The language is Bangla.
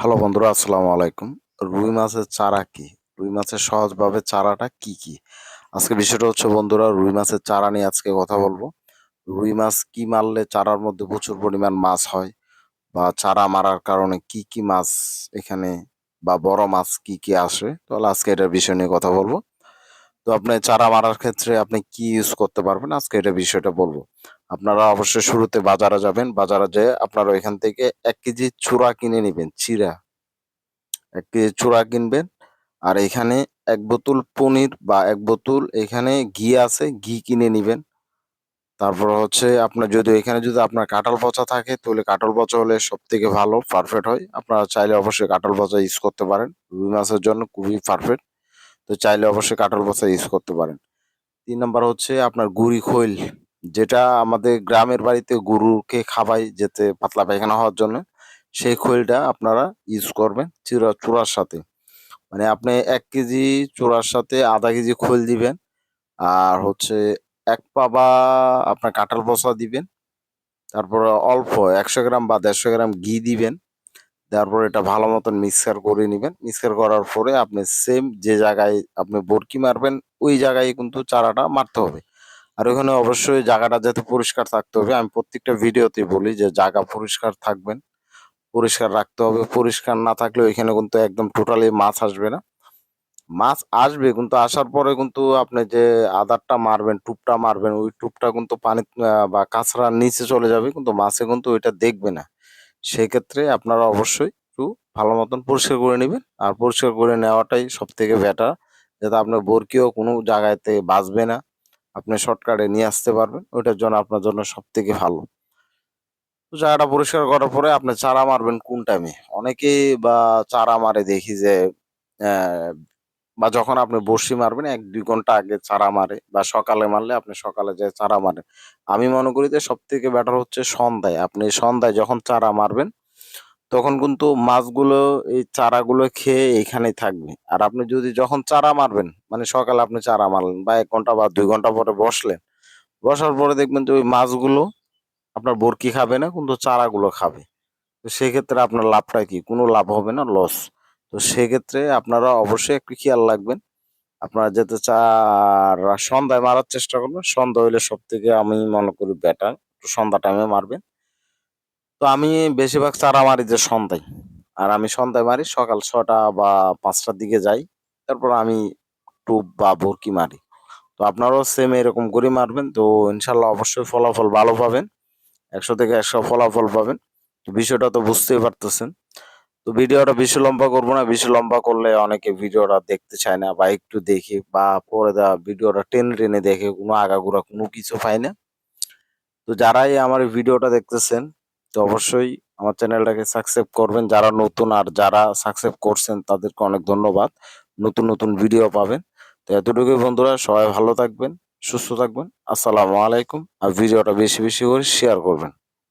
হ্যালো বন্ধুরা, আসসালামু আলাইকুম। রুই মাছের চারা কি? রুই মাছের সহজভাবে চারাটা কি কি? আজকে বিষয়টা হচ্ছে বন্ধুরা, রুই মাছের চারা নিয়ে আজকে কথা বলব। রুই মাছ কি মারলে চারার মধ্যে প্রচুর পরিমাণ মাছ হয়? বা চারা মারার কারণে কি কি মাছ এখানে বা বড় মাছ কি কি আসে? তাহলে আজকে এটার বিষয় নিয়ে কথা বলব। তো আপনি চারা মারার ক্ষেত্রে আপনি কি ইউজ করতে পারবেন? আজকে এটা বিষয়টা বলব। আপনারা অবশ্যই শুরুতে বাজারে যাবেন। বাজারে যেয়ে আপনারা এখান থেকে এক কেজি চূড়া কিনে নেবেন, চিরা। এক কেজি চূড়া কিনবেন আর এখানে এক বোতল পনির বা এক বোতল এখানে ঘি আছে, ঘি কিনে নিবেন। তারপর হচ্ছে আপনার যদি এখানে যদি আপনার কাঁঠাল পচা থাকে, তাহলে কাঁঠাল পচা হলে সব থেকে ভালো পারফেক্ট হয়। আপনারা চাইলে অবশ্যই কাঁঠাল পচা ইউজ করতে পারেন। রুই মাছের জন্য খুবই পারফেক্ট তো চাইলে অবশ্যই কাঁঠাল পচা ইউজ করতে পারেন। তিন নম্বর হচ্ছে আপনার গুড়ি খৈল, যেটা আমাদের গ্রামের বাড়িতে গরুকে খাবাই যেতে পাতলা পায়খানা হওয়ার জন্য, সেই খৈলটা আপনারা ইউজ করবেন চূড়া, চূড়ার সাথে। মানে আপনি এক কেজি চূড়ার সাথে আধা কেজি খৈল দিবেন, আর হচ্ছে এক পা বা আপনার কাঁঠাল পচা দিবেন, তারপর অল্প একশো গ্রাম বা দেড়শো গ্রাম ঘি দিবেন তারপর এটা ভালো মতন মিক্সার করে নেবেন। মিক্সার করার পরে আপনি সেম যে জায়গায় আপনি বরকি মারবেন, ওই জায়গায় কিন্তু চারাটা মারতে হবে। আর ওখানে অবশ্যই জায়গাটা যাতে পরিষ্কার থাকতে হবে, আমি প্রত্যেকটা ভিডিওতে বলি যে জায়গা পরিষ্কার থাকবেন, পরিষ্কার রাখতে হবে। পরিষ্কার না থাকলে ওইখানে কিন্তু একদম টোটালি মাছ আসবে না। মাছ আসবে কিন্তু আসার পরে কিন্তু আপনি যে আদারটা মারবেন, টুপটা মারবেন, ওই টুপটা কিন্তু পানি বা কাঁচড়ার নিচে চলে যাবে, কিন্তু মাছে কিন্তু ওইটা দেখবে না। সেক্ষেত্রে আপনারা অবশ্যই একটু ভালো মতন পরিষ্কার করে নেবেন। আর পরিষ্কার করে নেওয়াটাই সব থেকে বেটার যাতে আপনার বরকিও কোনো জায়গাতে বাঁচবে না। আপনি শর্টকাটে নিয়ে আসতে পারবেন, ওইটার জন্য আপনার জন্য সব থেকে ভালো। তো জায়গাটা পরিষ্কার করার পরে আপনি চারা মারবেন কোন টাইমে অনেকেই বা চারা মারে দেখি যে বা যখন আপনি বড়শি মারবেন, এক দুই ঘণ্টা আগে চারা মারে বা সকালে মারলে আপনি সকালে যে চারা মারেন। আমি মনে করি যে সব থেকে বেটার হচ্ছে সন্ধ্যায়। আপনি সন্ধ্যায় যখন চারা মারবেন, তখন কিন্তু মাছগুলো, এই চারাগুলো খেয়ে এখানেই থাকবে। আর আপনি যদি যখন চারা মারবেন মানে সকালে আপনি চারা মারলেন বা এক ঘণ্টা বা দুই ঘণ্টা পরে বসলেন, বসার পরে দেখবেন যে ওই মাছগুলো আপনার বরকি খাবে না, কিন্তু চারাগুলো খাবে। তো সেক্ষেত্রে আপনার লাভটা কি? কোনো লাভ হবে না লস তো সেক্ষেত্রে আপনারা অবশ্যই একটু খেয়াল রাখবেন। আপনারা যাতে চারা সন্ধ্যায় মারার চেষ্টা করবেন। সন্ধ্যা হইলে সব থেকে আমি মনে করি বেটার সন্ধ্যা টাইমে মারবেন। তো আমি বেশিরভাগ চারা মারি যে সন্ধ্যায়। আর আমি সন্ধ্যায় মারি, সকাল ছটা বা পাঁচটার দিকে যাই। তারপর আমি টুপ বা বরকি মারি। তো আপনারাও সেম এরকম করে মারবেন। তো ইনশাল্লাহ অবশ্যই ফলাফল ভালো পাবেন। একশো থেকে একশো ফলাফল পাবেন। বিষয়টা তো বুঝতেই পারতেছেন। তো ভিডিওটা বেশি লম্বা করব না, বেশি লম্বা করলে অনেকে ভিডিওটা দেখতে চায় না বা একটু দেখে বা পরে দেওয়া ভিডিওটা টেনে টেনে দেখে, কোনো আগাগোড়া কোনো কিছু পায় না। তো যারাই আমার ভিডিওটা দেখতেছেন, তো অবশ্যই আমার চ্যানেলটাকে সাবস্ক্রাইব করবেন। যারা নতুন আর যারা সাবস্ক্রাইব করছেন, তাদেরকে অনেক ধন্যবাদ। নতুন নতুন ভিডিও পাবেন। তো এতটুকুই বন্ধুরা, সবাই ভালো থাকবেন, সুস্থ থাকবেন। আসসালামু আলাইকুম। আর ভিডিওটা বেশি বেশি করে শেয়ার করবেন।